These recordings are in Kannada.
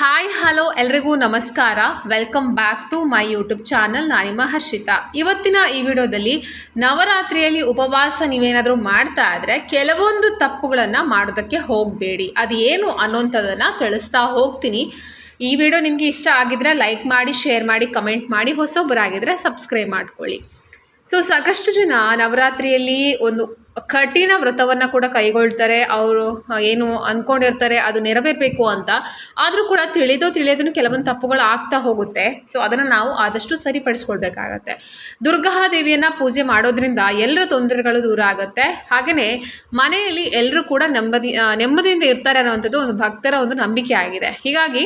ಹಾಯ್ ಹಲೋ ಎಲ್ರಿಗೂ ನಮಸ್ಕಾರ. Welcome back to my YouTube channel ನಾನಿಮ್ಮ Harshita. ಇವತ್ತಿನ ಈ ವಿಡಿಯೋದಲ್ಲಿ ನವರಾತ್ರಿಯಲ್ಲಿ ಉಪವಾಸ ನೀವೇನಾದರೂ ಮಾಡ್ತಾ ಇದ್ರೆ ಕೆಲವೊಂದು ತಪ್ಪುಗಳನ್ನು ಮಾಡೋದಕ್ಕೆ ಹೋಗಬೇಡಿ. ಅದು ಏನು ಅನ್ನೋಂಥದ್ದನ್ನು ತಿಳಿಸ್ತಾ ಹೋಗ್ತೀನಿ. ಈ ವಿಡಿಯೋ ನಿಮಗೆ ಇಷ್ಟ ಆಗಿದ್ರೆ ಲೈಕ್ ಮಾಡಿ ಶೇರ್ ಮಾಡಿ ಕಮೆಂಟ್ ಮಾಡಿ ಹೊಸೊಬ್ಬರಾಗಿದ್ದರೆ ಸಬ್ಸ್ಕ್ರೈಬ್ ಮಾಡ್ಕೊಳ್ಳಿ. ಸೊ ಸಾಕಷ್ಟು ಜನ ನವರಾತ್ರಿಯಲ್ಲಿ ಒಂದು ಕಠಿಣ ವ್ರತವನ್ನು ಕೂಡ ಕೈಗೊಳ್ತಾರೆ. ಅವರು ಏನು ಅಂದ್ಕೊಂಡಿರ್ತಾರೆ ಅದು ನೆರವೇರಬೇಕು ಅಂತ. ಆದರೂ ಕೂಡ ತಿಳಿದೋ ತಿಳಿಯೋದನ್ನು ಕೆಲವೊಂದು ತಪ್ಪುಗಳು ಆಗ್ತಾ ಹೋಗುತ್ತೆ. ಸೊ ಅದನ್ನು ನಾವು ಆದಷ್ಟು ಸರಿಪಡಿಸ್ಕೊಳ್ಬೇಕಾಗತ್ತೆ. ದುರ್ಗಾದೇವಿಯನ್ನು ಪೂಜೆ ಮಾಡೋದ್ರಿಂದ ಎಲ್ಲರ ತೊಂದರೆಗಳು ದೂರ ಆಗುತ್ತೆ. ಹಾಗೆಯೇ ಮನೆಯಲ್ಲಿ ಎಲ್ಲರೂ ಕೂಡ ನೆಮ್ಮದಿ ನೆಮ್ಮದಿಯಿಂದ ಇರ್ತಾರೆ ಅನ್ನೋವಂಥದ್ದು ಒಂದು ಭಕ್ತರ ಒಂದು ನಂಬಿಕೆ ಆಗಿದೆ. ಹೀಗಾಗಿ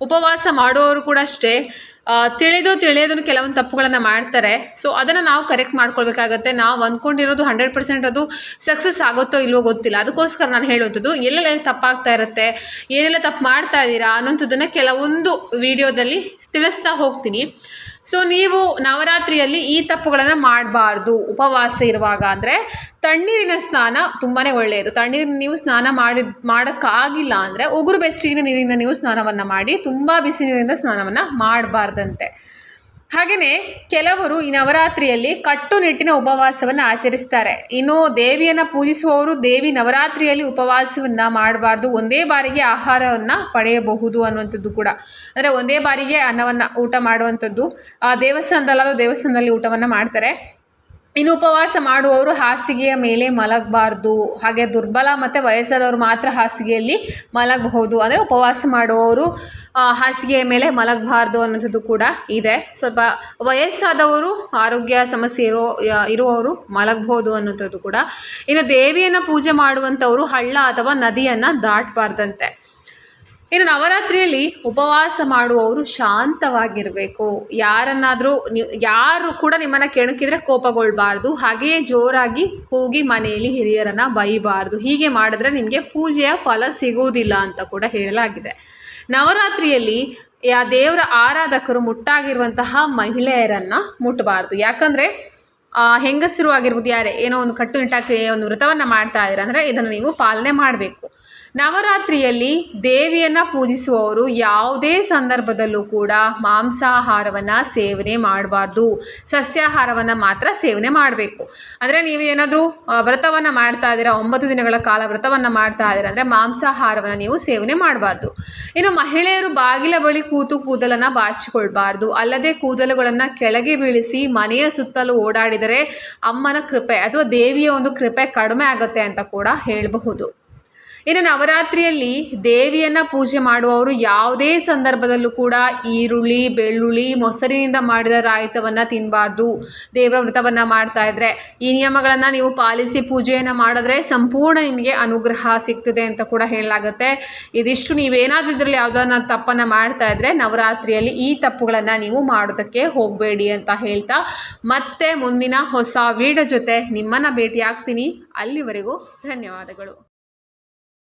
ಉಪವಾಸ ಮಾಡುವವರು ಕೂಡ ಅಷ್ಟೇ. ತಿಳಿದು ತಿಳಿಯೋದನ್ನು ಕೆಲವೊಂದು ತಪ್ಪುಗಳನ್ನು ಮಾಡ್ತಾರೆ. ಸೊ ಅದನ್ನು ನಾವು ಕರೆಕ್ಟ್ ಮಾಡ್ಕೊಳ್ಬೇಕಾಗತ್ತೆ. ನಾವು ಅಂದ್ಕೊಂಡಿರೋದು ಹಂಡ್ರೆಡ್ ಪರ್ಸೆಂಟ್ ಅದು ಸಕ್ಸಸ್ ಆಗುತ್ತೋ ಇಲ್ವೋ ಗೊತ್ತಿಲ್ಲ. ಅದಕ್ಕೋಸ್ಕರ ನಾನು ಹೇಳುವಂಥದ್ದು ಎಲ್ಲೆಲ್ಲ ತಪ್ಪಾಗ್ತಾ ಇರುತ್ತೆ, ಏನೆಲ್ಲ ತಪ್ಪು ಮಾಡ್ತಾ ಇದ್ದೀರಾ ಅನ್ನೋಂಥದ್ದನ್ನು ಕೆಲವೊಂದು ವಿಡಿಯೋದಲ್ಲಿ ತಿಳಿಸ್ತಾ ಹೋಗ್ತೀನಿ. ಸೊ ನೀವು ನವರಾತ್ರಿಯಲ್ಲಿ ಈ ತಪ್ಪುಗಳನ್ನು ಮಾಡಬಾರ್ದು. ಉಪವಾಸ ಇರುವಾಗ ಅಂದರೆ ತಣ್ಣೀರಿನ ಸ್ನಾನ ತುಂಬಾ ಒಳ್ಳೆಯದು. ತಣ್ಣೀರಿನ ನೀವು ಸ್ನಾನ ಮಾಡಿ, ಮಾಡೋಕ್ಕಾಗಿಲ್ಲ ಅಂದರೆ ಉಗುರು ಬೆಚ್ಚಗಿನ ನೀರಿಂದ ನೀವು ಸ್ನಾನವನ್ನು ಮಾಡಿ ತುಂಬ ಬಿಸಿ ನೀರಿಂದ ಸ್ನಾನವನ್ನು ಮಾಡಬಾರ್ದಂತೆ. ಹಾಗೆಯೇ ಕೆಲವರು ಈ ನವರಾತ್ರಿಯಲ್ಲಿ ಕಟ್ಟುನಿಟ್ಟಿನ ಉಪವಾಸವನ್ನು ಆಚರಿಸ್ತಾರೆ. ಇನ್ನು ದೇವಿಯನ್ನು ಪೂಜಿಸುವವರು ದೇವಿ ನವರಾತ್ರಿಯಲ್ಲಿ ಉಪವಾಸವನ್ನು ಮಾಡಬಾರ್ದು, ಒಂದೇ ಬಾರಿಗೆ ಆಹಾರವನ್ನು ಪಡೆಯಬಹುದು ಅನ್ನುವಂಥದ್ದು ಕೂಡ. ಅಂದರೆ ಒಂದೇ ಬಾರಿಗೆ ಅನ್ನವನ್ನು ಊಟ ಮಾಡುವಂಥದ್ದು, ಆ ದೇವಸ್ಥಾನದಲ್ಲಾದರೂ ದೇವಸ್ಥಾನದಲ್ಲಿ ಊಟವನ್ನು ಮಾಡ್ತಾರೆ. ಇನ್ನು ಉಪವಾಸ ಮಾಡುವವರು ಹಾಸಿಗೆಯ ಮೇಲೆ ಮಲಗಬಾರ್ದು. ಹಾಗೆ ದುರ್ಬಲ ಮತ್ತು ವಯಸ್ಸಾದವರು ಮಾತ್ರ ಹಾಸಿಗೆಯಲ್ಲಿ ಮಲಗಬಹುದು. ಅಂದರೆ ಉಪವಾಸ ಮಾಡುವವರು ಹಾಸಿಗೆಯ ಮೇಲೆ ಮಲಗಬಾರ್ದು ಅನ್ನೋಂಥದ್ದು ಕೂಡ ಇದೆ. ಸ್ವಲ್ಪ ವಯಸ್ಸಾದವರು, ಆರೋಗ್ಯ ಸಮಸ್ಯೆ ಇರೋ ಇರುವವರು ಮಲಗಬಹುದು ಅನ್ನೋಂಥದ್ದು ಕೂಡ. ಇನ್ನು ದೇವಿಯನ್ನು ಪೂಜೆ ಮಾಡುವಂಥವರು ಹಳ್ಳ ಅಥವಾ ನದಿಯನ್ನು ದಾಟಬಾರ್ದಂತೆ. ಇನ್ನು ನವರಾತ್ರಿಯಲ್ಲಿ ಉಪವಾಸ ಮಾಡುವವರು ಶಾಂತವಾಗಿರಬೇಕು. ಯಾರನ್ನಾದರೂ ನೀವು, ಯಾರು ಕೂಡ ನಿಮ್ಮನ್ನು ಕೆಣಕಿದ್ರೆ ಕೋಪಗೊಳ್ಬಾರ್ದು. ಹಾಗೆಯೇ ಜೋರಾಗಿ ಕೂಗಿ ಮನೆಯಲ್ಲಿ ಹಿರಿಯರನ್ನು ಬೈಬಾರ್ದು. ಹೀಗೆ ಮಾಡಿದ್ರೆ ನಿಮಗೆ ಪೂಜೆಯ ಫಲ ಸಿಗುವುದಿಲ್ಲ ಅಂತ ಕೂಡ ಹೇಳಲಾಗಿದೆ. ನವರಾತ್ರಿಯಲ್ಲಿ ಯಾ ದೇವರ ಆರಾಧಕರು ಮುಟ್ಟಾಗಿರುವಂತಹ ಮಹಿಳೆಯರನ್ನು ಮುಟ್ಟಬಾರ್ದು ಯಾಕಂದರೆ ಹೆಂಗಸರು ಆಗಿರ್ಬೋದು ಯಾರೇ, ಏನೋ ಒಂದು ಕಟ್ಟುನಿಟ್ಟಾಗಿ ಒಂದು ವ್ರತವನ್ನು ಮಾಡ್ತಾ ಇದ್ದೀರ ಅಂದರೆ ಇದನ್ನು ನೀವು ಪಾಲನೆ ಮಾಡಬೇಕು. ನವರಾತ್ರಿಯಲ್ಲಿ ದೇವಿಯನ್ನು ಪೂಜಿಸುವವರು ಯಾವುದೇ ಸಂದರ್ಭದಲ್ಲೂ ಕೂಡ ಮಾಂಸಾಹಾರವನ್ನು ಸೇವನೆ ಮಾಡಬಾರ್ದು. ಸಸ್ಯಾಹಾರವನ್ನು ಮಾತ್ರ ಸೇವನೆ ಮಾಡಬೇಕು. ಅಂದರೆ ನೀವು ಏನಾದರೂ ವ್ರತವನ್ನು ಮಾಡ್ತಾ ಇದ್ದೀರಾ, ಒಂಬತ್ತು ದಿನಗಳ ಕಾಲ ವ್ರತವನ್ನು ಮಾಡ್ತಾ ಇದ್ದೀರಾ ಅಂದರೆ ಮಾಂಸಾಹಾರವನ್ನು ನೀವು ಸೇವನೆ ಮಾಡಬಾರ್ದು. ಇನ್ನು ಮಹಿಳೆಯರು ಬಾಗಿಲ ಬಳಿ ಕೂತು ಕೂದಲನ್ನು ಬಾಚಿಕೊಳ್ಬಾರ್ದು. ಅಲ್ಲದೆ ಕೂದಲುಗಳನ್ನು ಕೆಳಗೆ ಬೀಳಿಸಿ ಮನೆಯ ಸುತ್ತಲೂ ಅಮ್ಮನ ಕೃಪೆ ಅಥವಾ ದೇವಿಯ ಒಂದು ಕೃಪೆ ಕಡಿಮೆ ಆಗುತ್ತೆ ಅಂತ ಕೂಡ ಹೇಳಬಹುದು. ಇನ್ನು ನವರಾತ್ರಿಯಲ್ಲಿ ದೇವಿಯನ್ನು ಪೂಜೆ ಮಾಡುವವರು ಯಾವುದೇ ಸಂದರ್ಭದಲ್ಲೂ ಕೂಡ ಈರುಳ್ಳಿ, ಬೆಳ್ಳುಳ್ಳಿ ಮೊಸರಿನಿಂದ ಮಾಡಿದ ರಾಯಿತವನ್ನು ತಿನ್ನಬಾರ್ದು ದೇವರ ವ್ರತವನ್ನು ಮಾಡ್ತಾ ಇದ್ರೆ ಈ ನಿಯಮಗಳನ್ನು ನೀವು ಪಾಲಿಸಿ ಪೂಜೆಯನ್ನು ಮಾಡಿದ್ರೆ ಸಂಪೂರ್ಣ ನಿಮಗೆ ಅನುಗ್ರಹ ಸಿಗ್ತದೆ ಅಂತ ಕೂಡ ಹೇಳಲಾಗುತ್ತೆ. ಇದಿಷ್ಟು ನೀವೇನಾದರೂ ಇದರಲ್ಲಿ ಯಾವುದನ್ನ ತಪ್ಪನ್ನು ಮಾಡ್ತಾ ಇದ್ರೆ ನವರಾತ್ರಿಯಲ್ಲಿ ಈ ತಪ್ಪುಗಳನ್ನು ನೀವು ಮಾಡೋದಕ್ಕೆ ಹೋಗಬೇಡಿ ಅಂತ ಹೇಳ್ತಾ ಮತ್ತೆ ಮುಂದಿನ ಹೊಸ ವೀಡಿಯೋ ಜೊತೆ ನಿಮ್ಮನ್ನು ಭೇಟಿ ಆಗ್ತೀನಿ ಅಲ್ಲಿವರೆಗೂ ಧನ್ಯವಾದಗಳು.